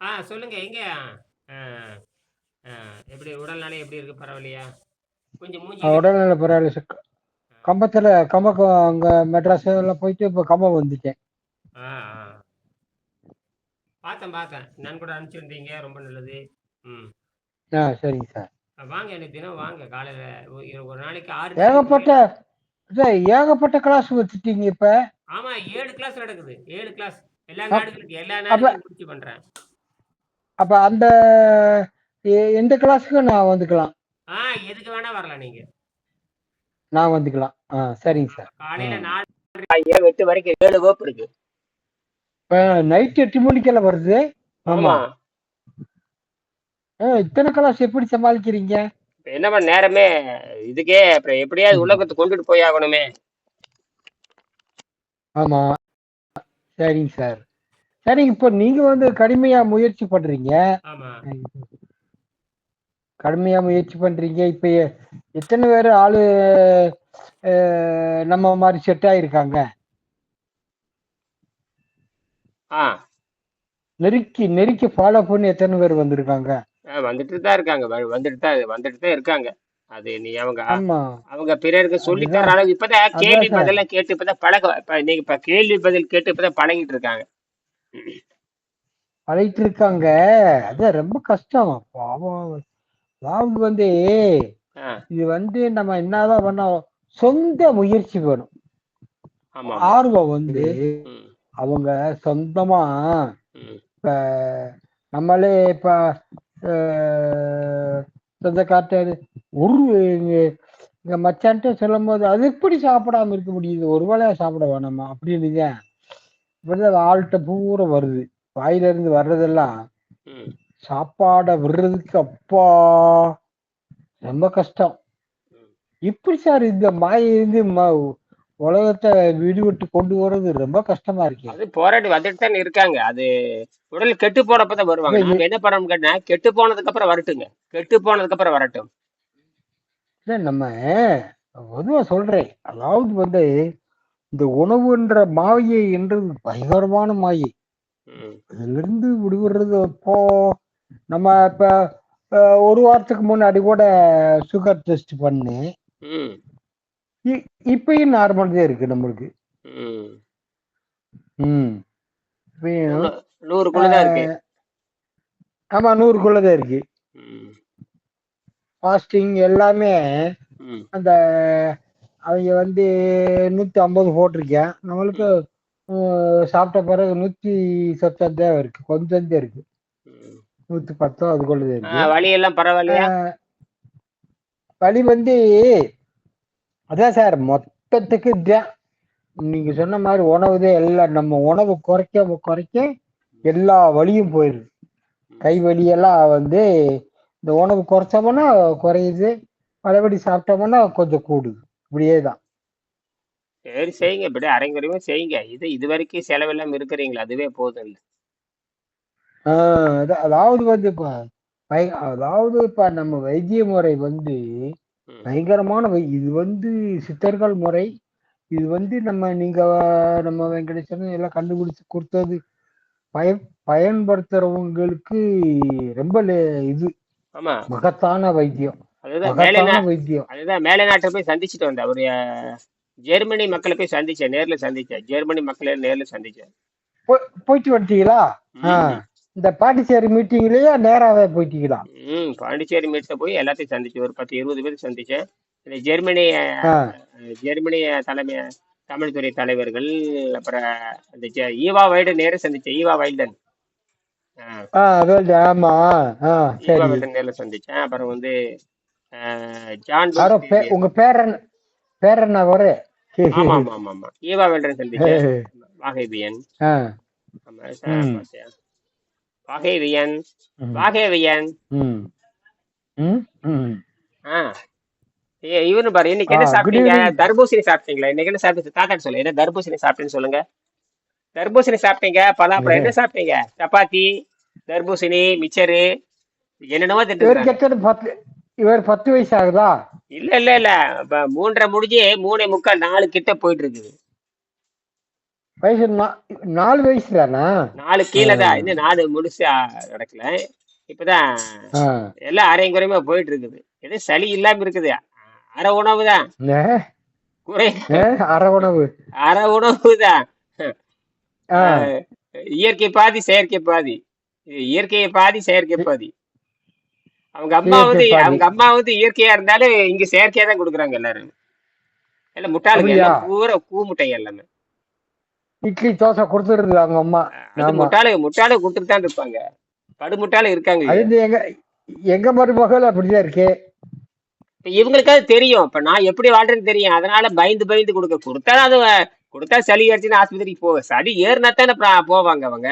ஆ சொல்லுங்க. எங்க? எப்படி உடல்நிலை எப்படி இருக்கு? பரவாயில்லையா? கொஞ்சம் மூஞ்சி உடல்நிலை பரவாயில்ல சார் கம்பத்தில் கம்பம் அங்கே மெட்ராஸ் எல்லாம் போயிட்டு இப்போ கம்பம் வந்துட்டேன். ஆ பார்த்தேன் பார்த்தேன். நான் கூட அனுப்பிச்சிருந்தீங்க ரொம்ப நல்லது. ம். ஆ சரிங்க சார் வாங்க எனக்கு தினம் வாங்க. காலையில் ஒரு நாளைக்கு ஆறு ஏகப்பட்ட ஏகப்பட்ட கிளாஸ் வச்சுட்டீங்க இப்போ. ஆமா ஏழு கிளாஸ் நடக்குது. ஏழு கிளாஸ் எல்லா நாடுகளுக்கு எல்லா நாடுகளுக்கும் முடிச்சு பண்றேன். அப்போ அந்த எந்த கிளாஸுக்கும் நான் வந்துக்கலாம்? ஆ எதுக்கு வேணா வரலாம் நீங்க. நான் வந்துக்கலாம். ஆ சரிங்க சார். காலையில. நாலு எட்டு வரைக்கும் ஏழு வகுப்பு இருக்கு. இப்போ நைட் எட்டு மணிக்கெல்லாம் வருது? ஆமா. ஆமாம் ஆ இத்தனை கிளாஸ் எப்படி சமாளிக்கிறீங்க? இப்ப என்ன பண்ண நேரமே? இதுக்கே அப்புறம் எப்படியாவது உலகத்துக்கு கொண்டுட்டு போய் ஆகணுமே. ஆமாம் சரிங்க சார். சரிங்க இப்போ நீங்கள் வந்து கடுமையாக முயற்சி பண்ணுறீங்க ஆமா. கடுமையாக முயற்சி பண்ணுறீங்க இப்போ எத்தனை பேர் ஆளு நம்ம மாதிரி செட் ஆயிருக்காங்க? ஆ. நெருக்கி நெருக்கி ஃபாலோ பண்ணி எத்தனை பேர் வந்திருக்காங்க? வந்துட்டு தான் இருக்காங்க. வந்துட்டு தான் வந்துட்டு தான் இருக்காங்க. அது நீ அவங்க ஆமா. அவங்க பிறருக்கு சொல்லி. தர அளவு இப்பதான் கேள்வி. பதிலெல்லாம் கேட்டு இப்பதான் பழக இப்ப நீங்க இப்ப கேள்வி பதில் கேட்டு இப்பதான் பழகிட்டு இருக்காங்க. பழகிட்டு இருக்காங்க அதான் ரொம்ப கஷ்டம். பாவம். அதாவது வந்து இது வந்து நம்ம என்னதான் பண்ணோம் சொந்த முயற்சி வேணும். ஆர்வம் வந்து அவங்க சொந்தமா இப்ப நம்மளே இப்ப அஹ், சொந்தக்கார்ட்ட ஒரு எங்க மச்சான்ட்ட சொல்லும் போது அது எப்படி சாப்பிடாம இருக்க முடியுது? ஒரு வேளையா சாப்பிட வேணாமா? அப்படின்னு இப்படிதான் ஆள்கிட்ட பூரா வருது. வாயில இருந்து வர்றதெல்லாம். சாப்பாடை விடுறதுக்கு அப்பா. ரொம்ப கஷ்டம். எப்படி சார் இந்த மாயை இருந்து ம- உலகத்தை விடுவிட்டு கொண்டு வர்றது ரொம்ப கஷ்டமா இருக்கு. அது போராடி வந்துட்டு தான் இருக்காங்க. அது உடல் கெட்டு போனப்பதான் வருவாங்க. இல்ல, நாம என்ன பண்ணணும் கேட்டா கெட்டு போனதுக்கு அப்புறம் வரட்டுங்க. கெட்டு போனதுக்கு அப்புறம் வரட்டும். இல்ல நம்ம பொதுவா சொல்றேன். அதாவது வந்து இந்த உணவுன்ற மாயை என்றது பயங்கரமான மாயை. ம், அதிலிருந்து விடுபடுறது அப்போ நம்ம இப்ப ஒரு வாரத்துக்கு முன்னாடி கூட சுகர் டெஸ்ட் இ- இப்பயும் நார்மல் தான் இருக்கு நம்மளுக்கு. ஆமா நூறுக்குள்ளதான் இருக்கு. ம், ஃபாஸ்டிங் எல்லாமே அந்த அவங்க வந்து நூத்தி ஐம்பது போட்டிருக்கேன். நம்மளுக்கு சாப்பிட்ட பிறகு நூத்தி சொச்சம் தான் இருக்கு. கொஞ்சம் தான் இருக்கு. நூத்தி பத்தோ அதுக்குள்ளதான் ஆ, இருக்கு. வலி எல்லாம் பரவாயில்லையா வலி வந்து அதான் சார் மொத்தத்துக்கு இதான். நீங்க சொன்ன மாதிரி உணவு எல்லாம் நம்ம உணவு குறைக்க குறைக்க எல்லா வலியும் போயிடுது. கை வலியெல்லாம் வந்து இந்த உணவு குறைச்சோம்னா குறையுது. பழையபடி சாப்பிட்டோம்னா கொஞ்சம் கூடுது. இப்படியே தான் சரி செய்யுங்க. இப்படி அரைங்குறையுமே செய்யுங்க. இது இது வரைக்கும் செலவெல்லாம் இருக்கிறீங்களா? அதுவே போதும் இல்ல அதாவது வந்து இப்ப அதாவது இப்ப நம்ம வைத்திய முறை வந்து பயங்கரமான இது வந்து சித்தர்கள் முறை. இது வந்து நம்ம நீங்க நம்ம வெங்கடேசன் எல்லாம் கண்டுபிடிச்சு கொடுத்தது. பய பயன்படுத்துறவங்களுக்கு ரொம்ப இது. ஆமா. மகத்தான வைத்தியம். அதுதான் மேலை அதுதான் மேலை நாட்டை போய் சந்திச்சுட்டு வந்தேன். அஹ், ஜெர்மனி மக்களை போய் சந்திச்சேன் நேர்ல சந்திச்சேன். ஜெர்மனி மக்களை நேர்ல சந்திச்சேன். போயிட்டு வந்துட்டீங்களா? இந்த பாண்டிச்சேரி மீட்டிங்லயே நேராவே போயிட்டீங்களா? ம் பாண்டிச்சேரி மீட்ல போய் எல்லாத்தையும் சந்திச்சேன் ஒரு பத்து இருபது பேர் சந்திச்சேன். இந்த ஜெர்மனி ஜெர்மனி தலைமை தமிழ்துறை தலைவர்கள் அப்புறம் அந்த ஈவா வைல்டன் நேர சந்திச்சேன் ஈவா வைல்டன். ஆமா ஈவா வைல்டன் நேர்ல சந்திச்சேன். அப்புறம் வந்து ஜான் உங்க பேரன் பேரன் அவரு. ஆமா ஆமா ஆமா ஆமா ஈவா வைல்டன் சந்திச்சேன் வாகைவியன். வாகைவியன். வாகைவியன் இவனு பாரு இன்னைக்கு என்ன சாப்பிட்டீங்க. தர்பூசணி சாப்பிட்டீங்களா? இன்னைக்கு என்ன சாப்பிட்டு தாத்தாட்டு சொல்லு என்ன தர்பூசணி சாப்பிட்டேன்னு சொல்லுங்க. தர்பூசணி சாப்பிட்டீங்க பலாப்பழம் என்ன சாப்பிட்டீங்க? சப்பாத்தி தர்பூசணி மிச்சரு என்னென்னவோ திட்டு இவர் பத்து வயசு ஆகுதா இல்ல இல்ல இல்ல. இப்ப மூன்றரை முடிஞ்சு மூணே முக்கால் நாலு கிட்ட போயிட்டு இருக்குது வயசு நா- நாலு வயசு தானா? நாலு கீழே தான். இன்னும் நாலு முழுசா நடக்கல. இப்பதான் ஆ. எல்லாம் அரையும் குறையுமா போயிட்டு இருக்குது எது சளி இல்லாம இருக்குது. அரை உணவு தான். ஏ, குறை. ஏ, அரை உணவு. அரை உணவு தான். ஆ, இயற்கை பாதி செயற்கை பாதி. இயற்கையை பாதி செயற்கை பாதி. அவங்க அம்மா வந்து. அவங்க அம்மா வந்து இயற்கையா இருந்தாலும் இங்க செயற்கையா தான் கொடுக்குறாங்க எல்லாரும். எல்லாம் முட்டாளுங்க பூரா கூ முட்டைங்க எல்லாமே. இட்லி தோசை கொடுத்துருது அவங்க அம்மா. ஆமா. முட்டாளு கொடுத்துட்டு தான் இருப்பாங்க. படு முட்டாளு இருக்காங்க அது எங்க எங்க மருமகள் அப்படிதான் இருக்கு. இவங்களுக்காவது தெரியும். இப்ப நான் எப்படி வாழ்றேன்னு தெரியும். அதனால பயந்து பயந்து கொடுக்க கொடுத்தா அது கொடுத்தா சளி அடிச்சுன்னு ஆஸ்பத்திரிக்கு போக சளி ஏறினா தானே அப்புறம் போவாங்க அவங்க.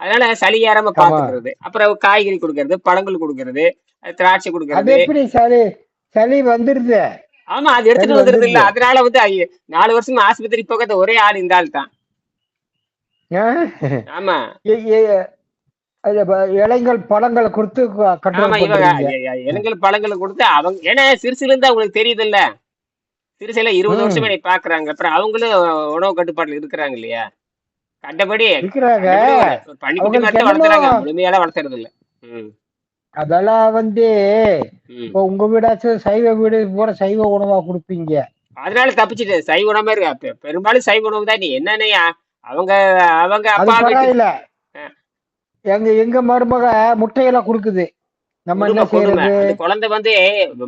அதனால சளி ஏறாம பாத்துக்கிறது அப்புறம் காய்கறி கொடுக்கறது பழங்கள் கொடுக்கறது. திராட்சை அது கொடுக்கறது எப்படி சளி சளி வந்துருது? ஆமா அது எடுத்துட்டு வந்துருது இல்ல. அதனால வந்து நாலு வருஷமா ஆஸ்பத்திரி போகாத ஒரே ஆள் இந்த ஆள் தான்? ஆமா. இலைங்கள் பழங்களை கொடுத்து இளங்கல் பழங்களை கொடுத்து அவங்க ஏன்னா சிறுசுல இருந்து அவங்களுக்கு தெரியுது இல்ல சிறுசுல இருபது. வருஷமா நீ பாக்குறாங்க. அப்புறம் அவங்களும் உணவு கட்டுப்பாட்டுல இருக்கிறாங்க இல்லையா? கண்டபடி முழுமையால வளர்த்துறது இல்ல அதெல்லாம் வந்து. இப்போ உங்க வீடாச்சும் சைவ வீடு போல சைவ உணவா கொடுப்பீங்க. அதனால தப்பிச்சுட்டு சைவ உணவே இருக்கா? பெரும்பாலும் சைவ உணவு தான். நீ என்னன்னு அவங்க அவங்க அப்பா ஆ. எங்க எங்க மருமக முட்டையெல்லாம் கொடுக்குது. நம்ம என்ன செய்யறது குழந்தை வந்து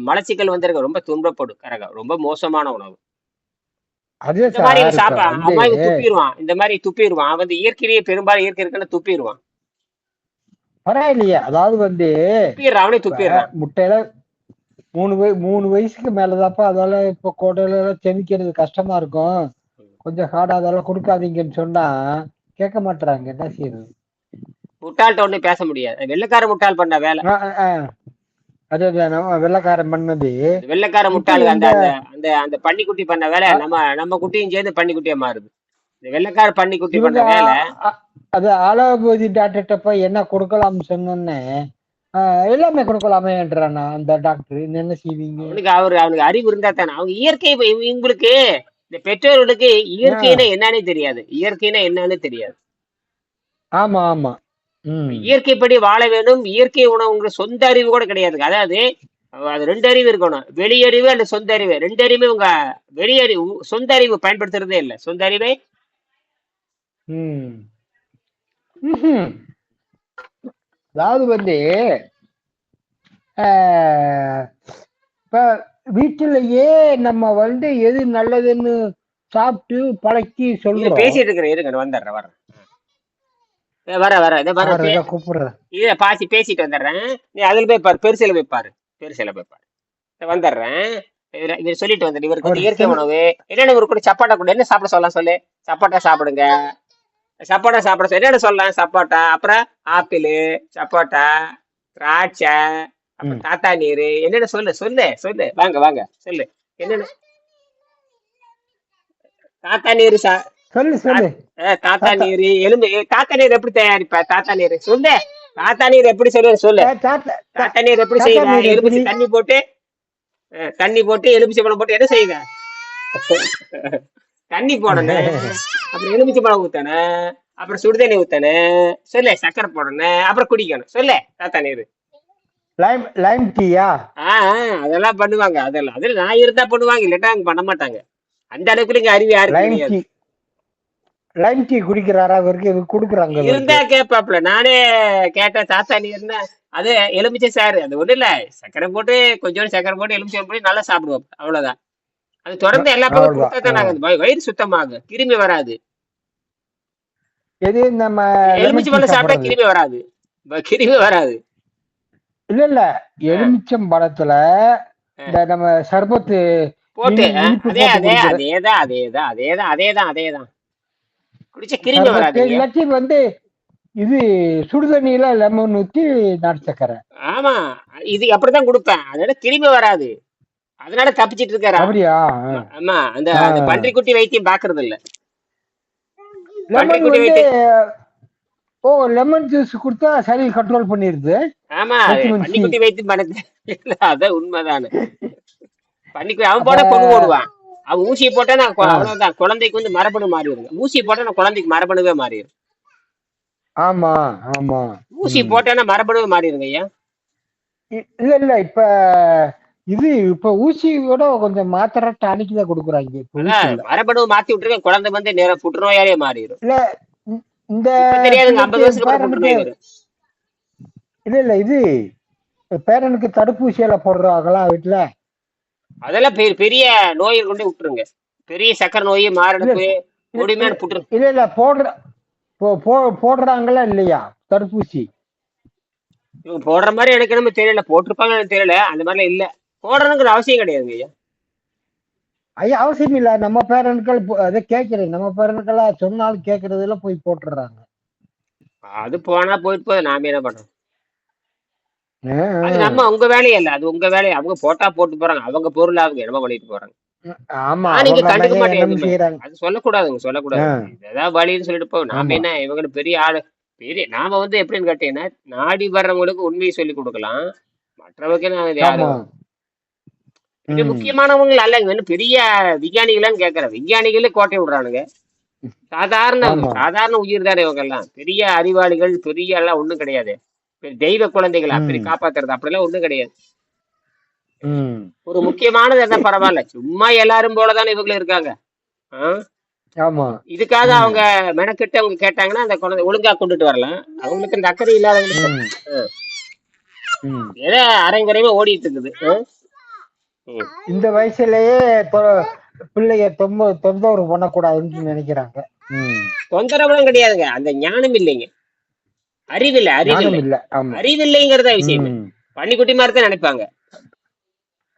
மலச்சிக்கல் வந்திருக்க. ரொம்ப துன்பப்படும் கரகம் ரொம்ப மோசமான உணவு. இந்த மாதிரி சார் சாப்பா இப்ப அம்மா இவன் வந்து துப்பிடுவான். இந்த மாதிரி துப்பிடுவான். அவன் வந்து இயற்கையிலேயே பெரும்பாலும் இயற்கை இருக்குன்னு துப்பிடுவான். பரவாயில்லையே. அதாவது வந்து முட்டையில மூணு வய மூணு வயசுக்கு மேலதாப்பா அதெல்லாம் இப்ப கோடையில எல்லாம் செமிக்கிறது கஷ்டமா இருக்கும். கொஞ்சம் ஹார்டா அதெல்லாம் கொடுக்காதீங்கன்னு சொன்னா கேட்க மாட்டாங்க என்ன செய்யறது? முட்டாள்கிட்ட ஒண்ணும் பேச முடியாது. வெள்ளைக்கார முட்டாள் பண்ண வேலை. அது நம்ம வெள்ளைக்காரன் பண்ணது. வெள்ளைக்கார முட்டாள் அந்த அந்த அந்த பன்னிக்குட்டி பண்ண வேலை நம்ம நம்ம குட்டியும் சேர்ந்து பன்னிக்குட்டியா மாறுது. இந்த வெள்ளைக்கார பன்னிக்குட்டி பண்ண வேலை. அது அலோபதி டாக்டர்கிட்ட போய் என்ன கொடுக்கலாம்னு சொன்னோன்னே எல்லாமே கொடுக்கலாமேன்றானா அந்த டாக்டர் என்ன செய்வீங்க? அவனுக்கு அவரு அவனுக்கு அறிவு இருந்தா தானே. அவங்க இயற்கை இவங்களுக்கு இந்த பெற்றோர்களுக்கு இயற்கைன்னா என்னன்னே தெரியாது. இயற்கைன்னா என்னன்னு தெரியாது. ஆமா ஆமா. இயற்கைப்படி வாழ வேண்டும். இயற்கை உணவுங்கிற சொந்த அறிவு கூட கிடையாது. அதாவது அது ரெண்டு அறிவு இருக்கணும். வெளியறிவு அல்லது சொந்த அறிவு. ரெண்டு அறிவு உங்க வெளியறிவு சொந்த அறிவு பயன்படுத்துறதே இல்லை. சொந்த அறிவை. அதாவது வந்து இப்ப வீட்டிலேயே நம்ம வந்து எது நல்லதுன்னு சாப்பிட்டு பழக்கி சொல்றோம். பேசிட்டு இருக்கிறேன். இருங்க வந்துடுறேன் வரேன். வர வர இதை வர கூப்பிடுறேன். இதை பாசி பேசிட்டு வந்துடுறேன். நீ அதில் போய் பாரு பெருசில போய் பாரு. பெருசில போய் பாரு. வந்துடுறேன். இவர- சொல்லிட்டு வந்துடு. இவருக்கு இயற்கை உணவு. என்னென்ன இவருக்கு கூட சப்பாட்டா கூட என்ன சாப்பிட சொல்லலாம் சொல்லு. சப்பாட்டா சாப்பிடுங்க. சப்போட்டா சாப்பிட என்னென்ன சொல்லலாம்? சப்போட்டா அப்புறம் ஆப்பிள் சப்போட்டா திராட்சை அப்புறம். தாத்தா நீர். என்னென்ன சொல்லு? சொல்லு சொல்லு. வாங்க வாங்க. சொல்லு. என்னென்ன? தாத்தா நீர் சா சொல்லு சொல்லு. தாத்தா. நீர். எலும்பு தாத்தா நீர் எப்படி தயாரிப்ப? தாத்தா நீர். சொல்லு. தாத்தா நீர் எப்படி சொல்லு? சொல்லு. தாத்தா நீர் எப்படி நீர் எலுமிச்சை? தண்ணி போட்டு தண்ணி போட்டு எலுமிச்சை பழம் போட்டு என்ன செய்வ? தண்ணி போடணும். அப்புறம் எலுமிச்சை பழம் ஊத்தணும். அப்புறம் சுடுதண்ணி ஊத்தணும். சொல்லு சக்கரை போடணும். அப்புறம் குடிக்கணும். சொல்லு தாத்தா நீர். லைம் லைம் டீயா ஆஹ் அதெல்லாம் பண்ணுவாங்க. அதெல்லாம் அதுல நான் இருந்தா பண்ணுவாங்க. இல்லாட்டா அவங்க பண்ண மாட்டாங்க. அந்த அளவுக்கு இங்க அறிவு யாருக்கு லைம் டீ லைம் டீ குடிக்கிறாரா? இவருக்கு இது குடுக்குறாங்க. இருந்தா கேட்பாப்ல நானே கேட்டேன் தாத்தா நீ இருந்தா அது எலுமிச்சை சாறு. அது ஒண்ணும் இல்ல. சக்கரை போட்டு கொஞ்சோண்டு சக்கரை போட்டு எலுமிச்சை போட்டு நல்லா சாப்பிடுவோம். அவ்வளவுதான். அது தொடர்ந்து எல்லா அவ்வளவுதான். கொடுத்தா தான் நாங்க வய- வயிறு சுத்தமாகும் கிருமி வராது. எது நம்ம எலுமிச்சை பழம் சாப்பிட்டா. கிருமி வராது. கிருமி வராது. இல்ல இல்ல. எலுமிச்சம் பழத்துல இந்த நம்ம சர்பத்து போட்டு அதே அதே. அதேதான் அதேதான் அதேதான் அதேதான் அதேதான் குடிச்ச கிருமி வராது இல்லாட்டி வந்து இது சுடுதண்ணியில லெமன் ஊத்தி நாட்டு சக்கரை ஆமா. இது அப்படிதான் கொடுப்பேன். அதனால கிருமி வராது. அதனால தப்பிச்சிட்டு இருக்காரு அப்படியா ஆமா அந்த ஆ. அந்த பன்றிக்குட்டி வைத்தியம் பாக்குறது இல்ல பன்றிக்குட்டி வந்து ஓ லெமன் ஜூஸ் கொடுத்தா சளி கண்ட்ரோல் பண்ணிருது ஆமா. பன்னிக்குட்டி வைத்தியம் பண்ணது. அதான் உண்மைதானே. பன்னிக்குட்டி அவன் போட பொண்ணு போடுவான். அவ ஊசியை போட்டா நான். அவ்வளவுதான். குழந்தைக்கு வந்து மரபணு மாறிடுங்க ஊசி போட்டா நான் குழந்தைக்கு மரபணுவே மாறிடும். ஆமா ஆமா. ஊசி ம். போட்டா மரபணுவே மாறிடுங்க ஐயா. இல்ல இல்ல இப்ப இது இப்ப ஊசியோட கொஞ்சம் மாத்திரை டானிக்கு தான் கொடுக்குறாங்க. மரபணு மாத்தி விட்டுருக்கேன் குழந்தை வந்து நேரம் புற்றுநோயாலே மாறிடும். இல்ல இந்த- இல்ல இல்ல இது பேரனுக்கு தடுப்பூசி எல்லாம் போடுறாங்களா வீட்டுல அதெல்லாம் பெரிய பெரிய நோயை கொண்டு விட்டுருங்க. பெரிய சக்கரை நோய் மாரடைப்பு கொடுமையான புற்று இல்ல இல்ல போடுற போடுறாங்களா இல்லையா தடுப்பூசி? போடுற மாதிரி எடுக்கணும்னு தெரியல. போட்டிருப்பாங்கன்னு தெரியல. அந்த மாதிரிலாம் இல்ல. போடணுங்கிற அவசியம் கிடையாதுங்க ஐயா. ஐயா அவசியம் இல்ல. நம்ம பேரனுக்கள் போ- அதை கேட்கிறேன். நம்ம பேரனுக்கெல்லாம் சொன்னாலும் கேட்கறதுல போய் போட்டுடுறாங்க. அது போனா போயிட்டு போகுது நாம என்ன பண்றோம் அது நம்ம உங்க வேலையே இல்ல. அது உங்க வேலையை. அவங்க போட்டா போட்டு போறாங்க. அவங்க பொருள் அவங்க என்னமோ பண்ணிட்டு போறாங்க. ஆமா நீங்க கண்டுக்க மாட்டேன் அது சொல்லக்கூடாதுங்க. சொல்லக்கூடாது. ஏதாவது வழின்னு சொல்லிட்டு போ. நாம. என்ன இவங்க பெரிய ஆளு. பெரிய நாம வந்து எப்படின்னு கேட்டீங்கன்னா நாடி வர்றவங்களுக்கு உண்மையை சொல்லி கொடுக்கலாம். மற்றவங்க யாரும் இது ம். முக்கியமானவங்க அல்லங்க இன்னும் பெரிய விஞ்ஞானிகளான்னு கேக்குறேன் விஞ்ஞானிகளே கோட்டை விடுறானுங்க சாதாரண. சாதாரண உயிர் தானே இவங்க எல்லாம் பெரிய அறிவாளிகள் பெரிய எல்லாம் ஒண்ணும் கிடையாது தெய்வ குழந்தைகள் அப்படி. காப்பாத்துறது அப்படிலாம் ஒண்ணும் கிடையாது. ஒரு முக்கியமானது என்ன பரவாயில்ல சும்மா எல்லாரும் போலதானே இவங்களும் இருக்காங்க இதுக்காக. அவங்க மெனக்கிட்டு அவங்க கேட்டாங்கன்னா அந்த குழந்தை ஒழுங்கா கொண்டுட்டு வரலாம் அவங்களுக்கு இந்த அக்கறை இல்லாதவங்களுக்கு. ம். ஏதோ அரைங்குறையமா ஓடிட்டு இருக்குது. இந்த வயசுலயே பிள்ளைய தொம்ப தொந்தரவு பண்ணக்கூடாதுன்னு நினைக்கிறாங்க. ம். தொந்தரவுலாம் கிடையாதுங்க. அந்த ஞானம் இல்லைங்க. அறிவு இல்ல அறிவு இல்லை. இல்ல ஆமா. அறிவு இல்லைங்கிறத விஷயம். ம். பன்னிக்குட்டி மாதிரி தான் நினைப்பாங்க.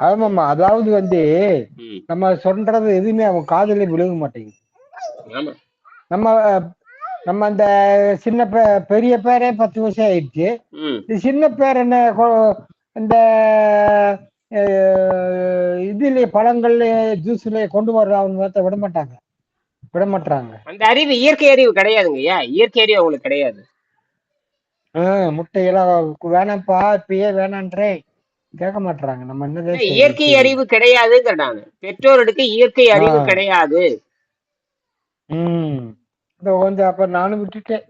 ஆமாமா அதாவது வந்து. நம்ம சொல்றது எதுவுமே அவன் காதுல விழுக மாட்டேங்குது. ஆமா. நம்ம நம்ம அந்த சின்ன பெரிய பேரே பத்து வருஷம் ஆயிடுச்சு. சின்ன பேர் என்ன இந்த இதுலயே பழங்கள்ல ஜூஸ்ல கொண்டு வர்ற அவங்க விட மாட்டாங்க விட மாட்டாங்க அந்த அறிவு இயற்கை அறிவு கிடையாதுங்க ஐயா இயற்கை அறிவு அவங்களுக்கு கிடையாது. முட்டையெல்லாம் வேணாம்ப்பா இப்பயே வேணான்றே கேட்க மாட்டாங்க நம்ம என்ன இயற்கை அறிவு கிடையாதுங்கிற நான். பெற்றோருக்கு இயற்கை அறிவு. கிடையாது. ம். இந்த கொஞ்சம் அப்ப நானும் விட்டுட்டேன்.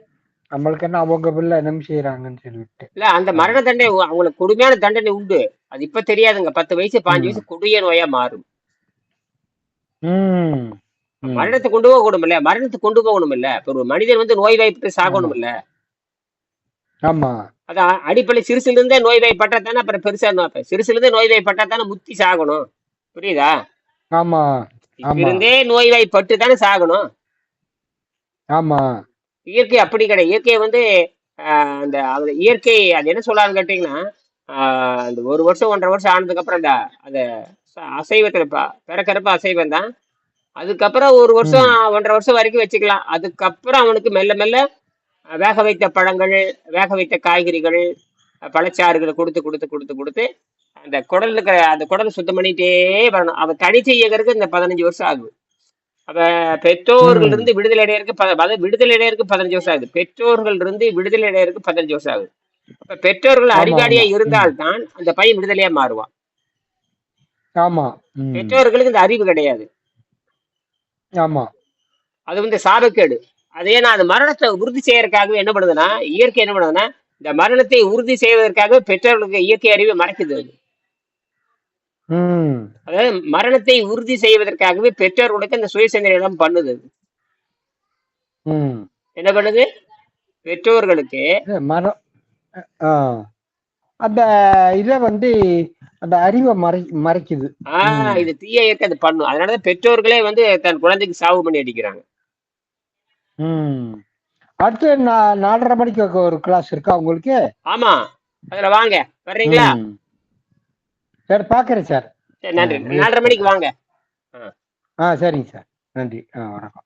நம்மளுக்கு என்ன அவங்க பிள்ளை என்ன செய்யறாங்கன்னு சொல்லி விட்டேன் இல்ல அந்த மரண தண்டனை உ- அவங்களுக்கு கொடுமையான தண்டனை உண்டு. அது இப்ப தெரியாதுங்க. பத்து வயசு பாஞ்சு ம். வயசு கொடிய நோயா மாறும். ம் ம். மரணத்தை கொண்டு போகணும் இல்ல. மரணத்தை கொண்டு போகணும் இல்ல. இப்ப ஒரு மனிதன் வந்து நோய் வாய்ப்பு சாகணும் இல்ல ஆமா அதான் அடிப்படை சிறுசுல இருந்தே நோய் வாய்ப்பட்டா தானே அப்புறம் பெருசா நோய் சிறுசுல இருந்தே நோய் வாய்ப்பட்டா தானே முத்தி சாகணும். புரியுதா? ஆமா இப்ப ஆமா. இருந்தே நோய் வாய்ப்பட்டு தானே சாகணும். ஆமா. இயற்கை அப்படி கிடையாது இயற்கை வந்து அந்த அந்த இயற்கை அது என்ன சொல்லான்னு கேட்டீங்கன்னா அந்த ஒரு வருஷம் ஒன்றரை வருஷம் ஆனதுக்கு அப்புறம் அந்த அந்த அசைவத்துல பிறக்கறப்ப அசைவம் தான். அதுக்கப்புறம் ஒரு வருஷம் ஒன்றரை வருஷம் வரைக்கும் வச்சுக்கலாம். அதுக்கப்புறம் அவனுக்கு மெல்ல மெல்ல வேக வைத்த பழங்கள் வேக வைத்த காய்கறிகள் பழச்சாறுகளை கொடுத்து கொடுத்து கொடுத்து கொடுத்து அந்த குடல் இருக்கிற அந்த குடல் சுத்தம் பண்ணிட்டே வரணும். அவன் தனிச்சு இயக்கிறதுக்கு இந்த பதினஞ்சு வருஷம் ஆகுது. அப்ப பெற்றோர்கள் இருந்து விடுதலை அதாவது விடுதலை அடையறதுக்கு பதினஞ்சு வருஷம் ஆகுது. பெற்றோர்கள் இருந்து விடுதலை அடையறதுக்கு பதினஞ்சு வருஷம் ஆகுது. அப்ப பெற்றோர்கள் அறிவாளியா. இருந்தால்தான் அந்த பையன் விடுதலையா மாறுவான் ஆமா. பெற்றோர்களுக்கு இந்த அறிவு கிடையாது. ஆமா. அது வந்து சாபக்கேடு. அது ஏன்னா அது மரணத்தை உறுதி செய்யறதுக்காகவே என்ன பண்ணுதுன்னா இயற்கை என்ன பண்ணுதுன்னா இந்த மரணத்தை உறுதி செய்வதற்காக பெற்றோர்களுக்கு இயற்கை அறிவை மறைக்குது அது. ம். அதாவது மரணத்தை உறுதி செய்வதற்காகவே பெற்றோர்களுக்கு இந்த சுயசிந்தனை எல்லாம் பண்ணுது. ம். என்ன பண்ணுது? பெற்றோர்களுக்கு மரம் ஆ. அந்த இத வந்து அந்த அறிவை மறை மறைக்குது. ஆஹ் இது தீய இயற்கை அது பண்ணும். அதனாலதான் பெற்றோர்களே வந்து தன் குழந்தைக்கு சாவு பண்ணி அடிக்கிறாங்க. ம். அடுத்து நான் நாலரை மணிக்கு ஒரு கிளாஸ் இருக்கா உங்களுக்கு? ஆமா. அதுல வாங்க. வர்றீங்களா? ம். சரி பாக்குறேன் சார். சரி நன்றி. நாலரை மணிக்கு வாங்க. ஆ சரிங்க சார். நன்றி. ஆ வணக்கம்.